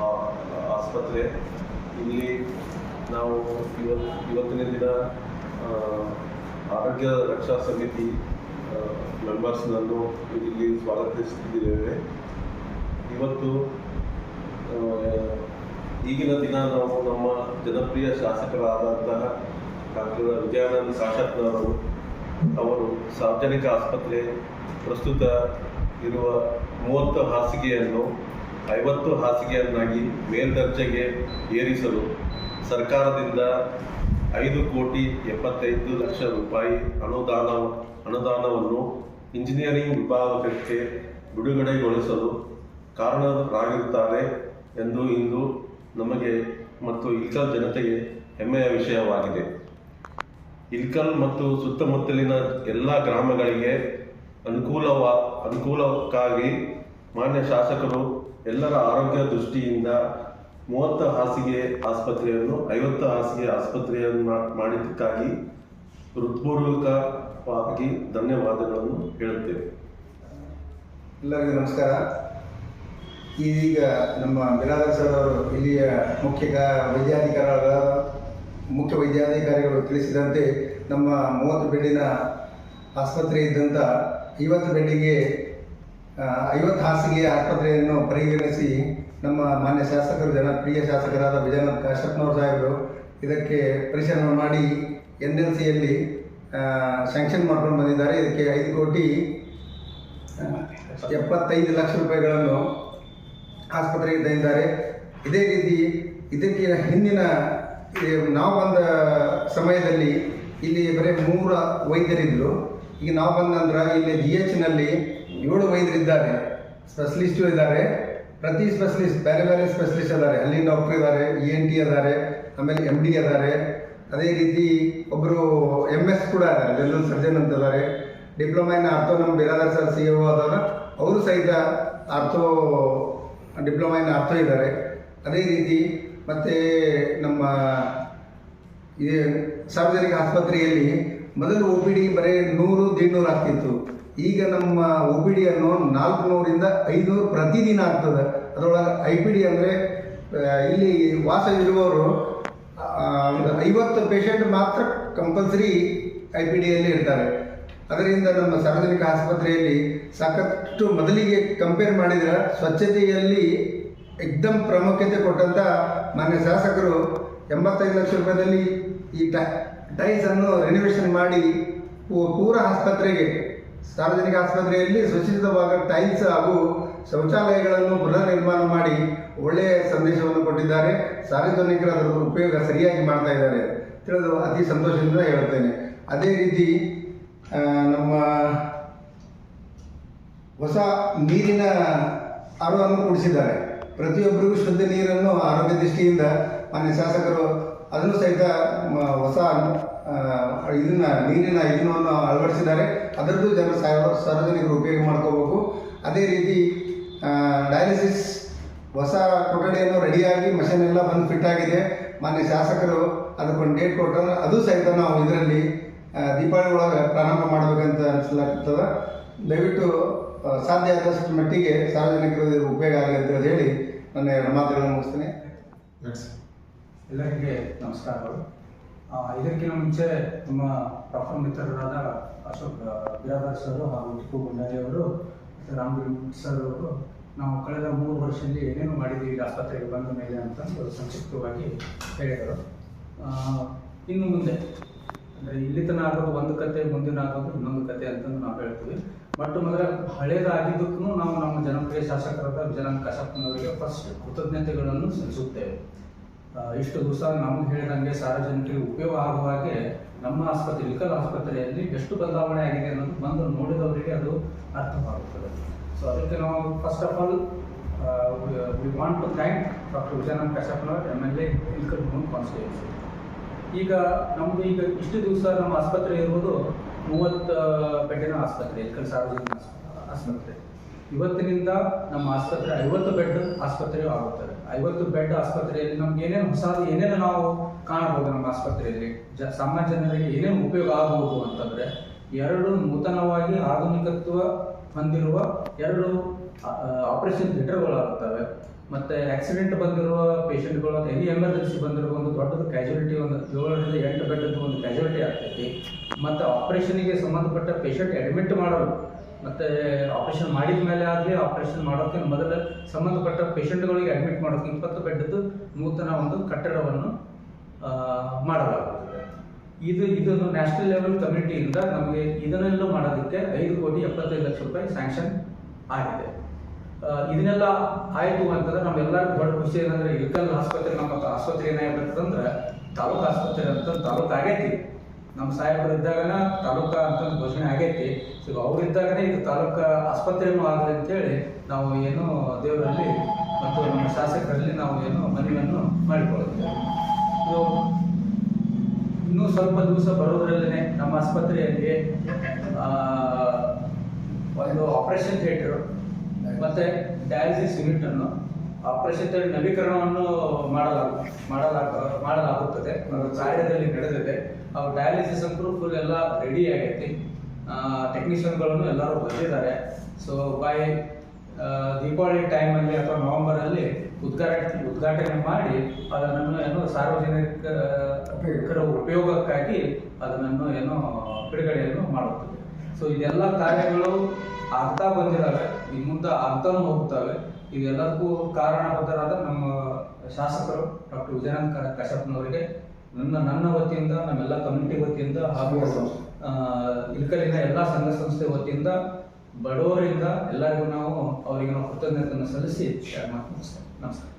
ಆ, ಆಸ್ಪತ್ರೆ. ಇಲ್ಲಿ ನಾವು ಇವತ್ತು ಇವತ್ತಿನ ದಿನ ಆರೋಗ್ಯ ರಕ್ಷಾ ಸಮಿತಿ ಮೆಂಬರ್ಸ್ನನ್ನು ಇಲ್ಲಿ ಸ್ವಾಗತಿಸುತ್ತಿದ್ದೇವೆ ಇವತ್ತು ಈಗಿನ ದಿನ ನಾವು ನಮ್ಮ ಜನಪ್ರಿಯ ಶಾಸಕರಾದಂತಹ ಡಾಕ್ಟರ್ ವಿಜಯಾನಂದ ಕಾಶಪ್ಪನವರು ಅವರು ಸಾರ್ವಜನಿಕ ಆಸ್ಪತ್ರೆ ಪ್ರಸ್ತುತ ಇರುವ ಮೂವತ್ತು ಹಾಸಿಗೆಯನ್ನು, ಐವತ್ತು ಹಾಸಿಗೆಯನ್ನಾಗಿ ಮೇಲ್ದರ್ಜೆಗೆ ಏರಿಸಲು ಸರ್ಕಾರದಿಂದ ಐದು ಕೋಟಿ ಎಪ್ಪತ್ತೈದು ಲಕ್ಷ ರೂಪಾಯಿ ಅನುದಾನ, ಅನುದಾನವನ್ನು ಇಂಜಿನಿಯರಿಂಗ್ ವಿಭಾಗಕ್ಕೆ ಬಿಡುಗಡೆಗೊಳಿಸಲು ಕಾರಣರಾಗಿರುತ್ತಾರೆ ಎಂದು ಇಂದು ನಮಗೆ ಮತ್ತು ಇಲ್ಕಲ್ ಜನತೆಗೆ ಹೆಮ್ಮೆಯ ವಿಷಯವಾಗಿದೆ. ಇಲ್ಕಲ್ ಮತ್ತು ಸುತ್ತಮುತ್ತಲಿನ ಎಲ್ಲ ಗ್ರಾಮಗಳಿಗೆ ಅನುಕೂಲವ, ಅನುಕೂಲಕ್ಕಾಗಿ ಮಾನ್ಯ ಶಾಸಕರು ಎಲ್ಲರ ಆರೋಗ್ಯ ದೃಷ್ಟಿಯಿಂದ ಮೂವತ್ತು ಹಾಸಿಗೆ ಆಸ್ಪತ್ರೆಯನ್ನು, ಐವತ್ತು ಹಾಸಿಗೆ ಆಸ್ಪತ್ರೆಯನ್ನು ಮಾಡಿದ್ದಕ್ಕಾಗಿ ಹೃತ್ಪೂರ್ವಕವಾಗಿ ಧನ್ಯವಾದಗಳನ್ನು ಹೇಳುತ್ತೇವೆ. ಎಲ್ಲರಿಗೂ ನಮಸ್ಕಾರ. ಈಗ ನಮ್ಮ ಬಿರಾದರ್ ಸರ್ ಅವರು ಇಲ್ಲಿಯ ಮುಖ್ಯ ವೈದ್ಯಾಧಿಕಾರಿಗಳ, ಮುಖ್ಯ ವೈದ್ಯಾಧಿಕಾರಿಗಳು ತಿಳಿಸಿದಂತೆ ನಮ್ಮ ಮೂವತ್ತು ಬೆಡ್ಡಿನ ಆಸ್ಪತ್ರೆ ಇದ್ದಂಥ ಐವತ್ತು ಬೆಡ್ಡಿಗೆ ಐವತ್ತು ಹಾಸಿಗೆ ಆಸ್ಪತ್ರೆಯನ್ನು ಪರಿಗಣಿಸಿ ನಮ್ಮ ಮಾನ್ಯ ಶಾಸಕರು ಜನಪ್ರಿಯ ಶಾಸಕರಾದ ವಿಜಯನಾಥ್ ಕಾಶ್ಯಪ್ನವ್ರ ಸಾಹೇಬರು ಇದಕ್ಕೆ ಪರಿಶೀಲನೆ ಮಾಡಿ ಎನ್ ಎಲ್ ಸಿಯಲ್ಲಿ ಸ್ಯಾಂಕ್ಷನ್ ಮಾಡ್ಕೊಂಡು ಬಂದಿದ್ದಾರೆ. ಇದಕ್ಕೆ ಐದು ಕೋಟಿ ಎಪ್ಪತ್ತೈದು ಲಕ್ಷ ರೂಪಾಯಿಗಳನ್ನು ಆಸ್ಪತ್ರೆಗೆ ತಂದಿದ್ದಾರೆ ಇದೇ ರೀತಿ ಇದಕ್ಕೆ ಹಿಂದಿನ ನಾವು ಬಂದ ಸಮಯದಲ್ಲಿ ಇಲ್ಲಿ ಬರೀ ಮೂರ ವೈದ್ಯರಿದ್ದರು. ಈಗ ನಾವು ಬಂದಂದ್ರೆ ಇಲ್ಲಿ ಜಿ ಎಚ್ನಲ್ಲಿ ಏಳು ವೈದ್ಯರು ಇದ್ದಾರೆ. ಸ್ಪೆಷಲಿಸ್ಟು ಇದ್ದಾರೆ. ಪ್ರತಿ ಸ್ಪೆಷಲಿಸ್ಟ್ ಬೇರೆ ಬೇರೆ ಸ್ಪೆಷಲಿಸ್ಟ್ ಇದ್ದಾರೆ. ಅಲ್ಲಿ ಡಾಕ್ಟರ್ ಇದ್ದಾರೆ ಇ ಎನ್ ಟಿ ಇದ್ದಾರೆ, ಆಮೇಲೆ ಎಂ ಡಿ ಇದ್ದಾರೆ. ಅದೇ ರೀತಿ ಒಬ್ಬರು ಎಂ ಎಸ್ ಕೂಡ ಇದ್ದಾರೆ. ಜನರಲ್ ಸರ್ಜನ್ ಅಂತ ಇದ್ದಾರೆ. ಡಿಪ್ಲೊಮಾ ಇನ್ ಆರ್ಥೋ ನಮ್ಮ ಬಿರಾದರ್ ಸರ್ ಸಿ ಒ ಅವರು ಸಹಿತ ಆರ್ಥೋ ಡಿಪ್ಲೊಮಾ ಇನ್ ಆರ್ಥೋ ಇದ್ದಾರೆ. ಅದೇ ರೀತಿ ಮತ್ತು ನಮ್ಮ, ಇದು ಸಾರ್ವಜನಿಕ ಆಸ್ಪತ್ರೆಯಲ್ಲಿ ಮೊದಲು ಒ ಪಿ ಡಿ ಬರೀ ನೂರು, ದೇಡ್ನೂರು ಆಗ್ತಿತ್ತು. ಈಗ ನಮ್ಮ ಒ ಪಿ ಡಿ ಅನ್ನೋ ನಾಲ್ಕುನೂರಿಂದ ಐನೂರು ಪ್ರತಿದಿನ ಆಗ್ತದೆ. ಅದರೊಳಗೆ ಐ ಪಿ ಡಿ ಅಂದರೆ ಇಲ್ಲಿ ವಾಸ ಇರುವವರು ಒಂದು ಐವತ್ತು ಪೇಷಂಟ್ ಮಾತ್ರ ಕಂಪಲ್ಸರಿ ಐ ಪಿ ಡಿಯಲ್ಲಿ ಇರ್ತಾರೆ. ಅದರಿಂದ ನಮ್ಮ ಸಾರ್ವಜನಿಕ ಆಸ್ಪತ್ರೆಯಲ್ಲಿ ಸಾಕಷ್ಟು ಮೊದಲಿಗೆ ಕಂಪೇರ್ ಮಾಡಿದರೆ ಸ್ವಚ್ಛತೆಯಲ್ಲಿ ಎಕ್ದಮ್ ಪ್ರಾಮುಖ್ಯತೆ ಕೊಟ್ಟಂಥ ಮಾನ್ಯ ಶಾಸಕರು ಎಂಬತ್ತೈದು ಲಕ್ಷ ರೂಪಾಯಿದಲ್ಲಿ ಈ ಟೈಲ್ಸ್ ಅನ್ನು ರಿನೋವೇಷನ್ ಮಾಡಿ ಪೂರ ಆಸ್ಪತ್ರೆಗೆ, ಸಾರ್ವಜನಿಕ ಆಸ್ಪತ್ರೆಯಲ್ಲಿ ಸುಚಿತವಾದ ಟೈಲ್ಸ್ ಹಾಗೂ ಶೌಚಾಲಯಗಳನ್ನು ಪುನರ್ ನಿರ್ಮಾಣ ಮಾಡಿ ಒಳ್ಳೆಯ ಸಂದೇಶವನ್ನು ಕೊಟ್ಟಿದ್ದಾರೆ. ಸಾರ್ವಜನಿಕರು ಅದರ ಉಪಯೋಗ ಸರಿಯಾಗಿ ಮಾಡ್ತಾ ಇದ್ದಾರೆ. ತಿಳಿದು ಅತಿ ಸಂತೋಷದಿಂದ ಹೇಳುತ್ತೇನೆ. ಅದೇ ರೀತಿ ನಮ್ಮ ಹೊಸ ನೀರಿನ ಅರವನ್ನು ಕೂಡಿಸಿದ್ದಾರೆ. ಪ್ರತಿಯೊಬ್ಬರಿಗೂ ಶುದ್ಧ ನೀರನ್ನು ಆರೋಗ್ಯ ದೃಷ್ಟಿಯಿಂದ ಮಾನ್ಯ ಶಾಸಕರು ಅದನ್ನು ಸಹಿತ ಹೊಸ ಇದನ್ನ, ನೀರಿನ ಇದನ್ನು ಅಳವಡಿಸಿದ್ದಾರೆ. ಅದರದ್ದು ಜನ ಸಾರ್ವ- ಸಾರ್ವಜನಿಕರು ಉಪಯೋಗ ಮಾಡ್ಕೋಬೇಕು. ಅದೇ ರೀತಿ ಡಯಾಲಿಸಿಸ್, ಹೊಸ ಕೊಠಡಿಯನ್ನು ರೆಡಿಯಾಗಿ ಮಷಿನ್ ಎಲ್ಲ ಬಂದು ಫಿಟ್ ಆಗಿದೆ. ಮಾನ್ಯ ಶಾಸಕರು ಅದಕ್ಕೊಂದು ಡೇಟ್ ಕೊಟ್ಟರೆ ಅದು ಸಹಿತ ನಾವು ಇದರಲ್ಲಿ ದೀಪಾವಳಿ ಒಳಗೆ ಪ್ರಾರಂಭ ಮಾಡಬೇಕಂತ ಅನಿಸ್ಲಾಗ್ತದೆ. ದಯವಿಟ್ಟು ಸಾಧ್ಯ ಆದಷ್ಟು ಮಟ್ಟಿಗೆ ಸಾರ್ವಜನಿಕರು ಉಪಯೋಗ ಆಗಲಿ ಅಂತ ಹೇಳಿ ನನ್ನ ಎರಡು ಮಾತುಗಳನ್ನು ಮುಗಿಸ್ತೇನೆ. ಎಲ್ಲರಿಗೆ ನಮಸ್ಕಾರಗಳು. ಇದಕ್ಕಿಂತ ಮುಂಚೆ ನಮ್ಮ ಡಾಕ್ಟರ್ ಮಿತ್ರರಾದ ಅಶೋಕ್ ಬಿರಾದಾರ್ ಸರ್ ಹಾಗೂ ಟಿಪ್ಪು ಗುಂಡಾರಿ ಅವರು ರಾಮಗುರಿ ಸರ್ ಅವರು ನಾವು ಕಳೆದ ಮೂರು ವರ್ಷದಲ್ಲಿ ಏನೇನು ಮಾಡಿದ್ದೀವಿ ಆಸ್ಪತ್ರೆಗೆ ಬಂದ ಮೇಲೆ ಅಂತ ಸಂಕ್ಷಿಪ್ತವಾಗಿ ಹೇಳಿದರು. ಇನ್ನು ಮುಂದೆ, ಅಂದರೆ ಇಲ್ಲಿ ತನಕ ಆಗೋದು ಒಂದು ಕತೆ, ಮುಂದಿನ ಆಗೋದು ಇನ್ನೊಂದು ಕತೆ ಅಂತಂದು ನಾವು ಹೇಳ್ತೀವಿ. ಬಟ್ ಮೊದಲ ಹಳೇದಾಗಿದ್ದಕ್ಕೂ ನಾವು ನಮ್ಮ ಜನಪ್ರಿಯ ಶಾಸಕರಾದ ವಿಜಯನಾಥ್ ಕಸಪ್ಪನವರಿಗೆ ಫಸ್ಟ್ ಕೃತಜ್ಞತೆಗಳನ್ನು ಸಲ್ಲಿಸುತ್ತೇವೆ. ಇಷ್ಟು ದಿವಸ ನಮ್ಗೆ ಹೇಳಿದಂಗೆ ಸಾರ್ವಜನಿಕರಿಗೆ ಉಪಯೋಗ ಆಗುವ ಹಾಗೆ ನಮ್ಮ ಆಸ್ಪತ್ರೆ, ವಿಕಲ್ ಆಸ್ಪತ್ರೆಯಲ್ಲಿ ಎಷ್ಟು ಬದಲಾವಣೆ ಆಗಿದೆ ಅನ್ನೋದು ಬಂದು ನೋಡಿದವರಿಗೆ ಅದು ಅರ್ಥವಾಗುತ್ತದೆ. ಸೊ ಅದಕ್ಕೆ ನಾವು first of all we want to thank doctor Vijayanath ಕಶ್ಯಪ್ನವರ್ M L A Ilkal ಮೂನ್ ಕಾನ್ಸ್ಟಿಟ್ಯೂನ್ಸಿ ಈಗ ನಮ್ದು ಈಗ ಇಷ್ಟು ದಿವಸ ನಮ್ಮ ಆಸ್ಪತ್ರೆ ಇರುವುದು ಮೂವತ್ತು ಬೆಡ್ಡಿನ ಆಸ್ಪತ್ರೆ ಇಲ್ಕಲ್ ಸಾರ್ವಜನಿಕ ಆಸ್ಪತ್ರೆ. ಇವತ್ತಿನಿಂದ ನಮ್ಮ ಆಸ್ಪತ್ರೆ, ಐವತ್ತು ಬೆಡ್ ಆಸ್ಪತ್ರೆಯೂ ಆಗುತ್ತದೆ. ಐವತ್ತು ಬೆಡ್ ಆಸ್ಪತ್ರೆಯಲ್ಲಿ ನಮ್ಗೆ ಏನೇನು ಹೊಸದು, ಏನೇನು ನಾವು ಕಾಣಬಹುದು ನಮ್ಮ ಆಸ್ಪತ್ರೆಯಲ್ಲಿ? ಜ, ಸಾಮಾನ್ಯ ಜನರಿಗೆ ಏನೇನು ಉಪಯೋಗ ಆಗಬಹುದು ಅಂತಂದ್ರೆ, ಎರಡು ನೂತನವಾಗಿ ಆಧುನಿಕತ್ವ ಹೊಂದಿರುವ ಎರಡು ಆಪರೇಷನ್ ಥಿಯೇಟರ್ಗಳಾಗುತ್ತವೆ ಮತ್ತು ಆಕ್ಸಿಡೆಂಟ್ ಬಂದಿರುವ ಪೇಷಂಟ್ಗಳು ಎನಿ ಎಮರ್ಜೆನ್ಸಿ ಬಂದಿರುವ ಒಂದು ದೊಡ್ಡದು ಕ್ಯಾಜುಯಾಲಿಟಿ ಒಂದು, ಏಳರಿಂದ ಎಂಟು ಬೆಡ್ ಒಂದು ಕ್ಯಾಜುಯಾಲಿಟಿ ಆಗ್ತೈತಿ. ಮತ್ತು ಆಪರೇಷನ್ಗೆ ಸಂಬಂಧಪಟ್ಟ ಪೇಷಂಟ್ ಅಡ್ಮಿಟ್ ಮಾಡಲು ಮತ್ತು ಆಪರೇಷನ್ ಮಾಡಿದ ಮೇಲೆ ಆಗಲಿ ಆಪರೇಷನ್ ಮಾಡೋಕ್ಕೆ ಮೊದಲು ಸಂಬಂಧಪಟ್ಟ ಪೇಷಂಟ್ಗಳಿಗೆ ಅಡ್ಮಿಟ್ ಮಾಡೋಕ್ಕೆ ಇಪ್ಪತ್ತು ಬೆಡ್ದು ನೂತನ ಒಂದು ಕಟ್ಟಡವನ್ನು ಮಾಡಲಾಗುತ್ತದೆ. ಇದು ಇದನ್ನು ನ್ಯಾಷನಲ್ ಲೆವೆಲ್ ಕಮಿಟಿಯಿಂದ ನಮಗೆ ಇದನ್ನೆಲ್ಲ ಮಾಡೋದಕ್ಕೆ ಐದು ಕೋಟಿ ಎಪ್ಪತ್ತೈದು ಲಕ್ಷ ರೂಪಾಯಿ ಸ್ಯಾಂಕ್ಷನ್ ಆಗಿದೆ. ಇದನ್ನೆಲ್ಲ ಆಯಿತು ಅಂತಂದ್ರೆ ನಮ್ಮೆಲ್ಲರಿಗೂ ದೊಡ್ಡ ಖುಷಿ ಏನಂದ್ರೆ ಇಲ್ಕಲ್ ಆಸ್ಪತ್ರೆ ನಮ್ಮ ಆಸ್ಪತ್ರೆ ಏನಾಗಿರ್ತಂದ್ರೆ ತಾಲೂಕು ಆಸ್ಪತ್ರೆ ಅಂತ ತಾಲೂಕು ಆಗೈತಿ. ನಮ್ಮ ಸಾಹೇಬರು ಇದ್ದಾಗನ ತಾಲೂಕ ಅಂತ ಘೋಷಣೆ ಆಗೈತಿ. ಸೊ ಅವ್ರು ಇದ್ದಾಗನೇ ಇದು ತಾಲೂಕಾ ಆಸ್ಪತ್ರೆನೂ ಆಗಲಿ ಅಂತೇಳಿ ನಾವು ಏನು ದೇವರಲ್ಲಿ ಮತ್ತು ನಮ್ಮ ಶಾಸಕರಲ್ಲಿ ನಾವು ಏನು ಮನವಿಯನ್ನು ಮಾಡಿಕೊಳ್ಳುತ್ತೇವೆ ಇದು ಇನ್ನೂ ಸ್ವಲ್ಪ ದಿವಸ ಬರೋದ್ರಲ್ಲೇ ನಮ್ಮ ಆಸ್ಪತ್ರೆಯಲ್ಲಿ ಒಂದು ಆಪರೇಷನ್ ಥಿಯೇಟರ್ ಮತ್ತೆ ಡಯಾಲಿಸಿಸ್ ಯೂನಿಟನ್ನು ಆಪರೇಷನ್ ನವೀಕರಣವನ್ನು ಮಾಡಲಾಗ ಮಾಡಲಾಗ, ಮಾಡಲಾಗುತ್ತದೆ. ಕಾರ್ಯದಲ್ಲಿ ನಡೆದಿದೆ. ಡಯಾಲಿಸಿಸ್ ಅಂತೂ ಫುಲ್ ಎಲ್ಲ ರೆಡಿ ಆಗೈತಿ. ಟೆಕ್ನಿಷಿಯನ್ಗಳನ್ನು ಎಲ್ಲರೂ ಬಂದಿದ್ದಾರೆ. ಸೊ ಬೈ ದೀಪಾವಳಿ ಟೈಮಲ್ಲಿ ಅಥವಾ ನವೆಂಬರಲ್ಲಿ ಉದ್ಘಾಟನೆ ಉದ್ಘಾಟನೆ ಮಾಡಿ ಅದನ್ನು ಏನು ಸಾರ್ವಜನಿಕರ ಉಪಯೋಗಕ್ಕಾಗಿ ಅದನ್ನು ಏನು ಬಿಡುಗಡೆಯನ್ನು ಮಾಡುತ್ತದೆ ಸೊ ಇದೆಲ್ಲ ಕಾರ್ಯಗಳು ಆಗ್ತಾ ಬಂದಿದ್ದಾವೆ. ಈ ಮುಂದೆ ಆಗ್ತಾನು ಹೋಗ್ತವೆ. ಇದೆಲ್ಲದಕ್ಕೂ ಕಾರಣಬದ್ಧರಾದ ನಮ್ಮ ಶಾಸಕರು ಡಾಕ್ಟರ್ ವಿಜಯಾನಂದ ಕಶ್ಯಪ್ನವರಿಗೆ ನನ್ನ ನನ್ನ ವತಿಯಿಂದ, ನಮ್ಮೆಲ್ಲ ಕಮ್ಯುನಿಟಿ ವತಿಯಿಂದ ಹಾಗೂ ಇಲ್ಕಲಿನ ಎಲ್ಲ ಸಂಘ ಸಂಸ್ಥೆ ವತಿಯಿಂದ ಬಡವರಿಂದ ಎಲ್ಲರಿಗೂ ನಾವು ಅವರಿಗೆ ನಾವು ಕೃತಜ್ಞತೆಯನ್ನು ಸಲ್ಲಿಸಿ ಶೇರ್ ಮಾಡ್ತೀವಿ. ನಮಸ್ಕಾರ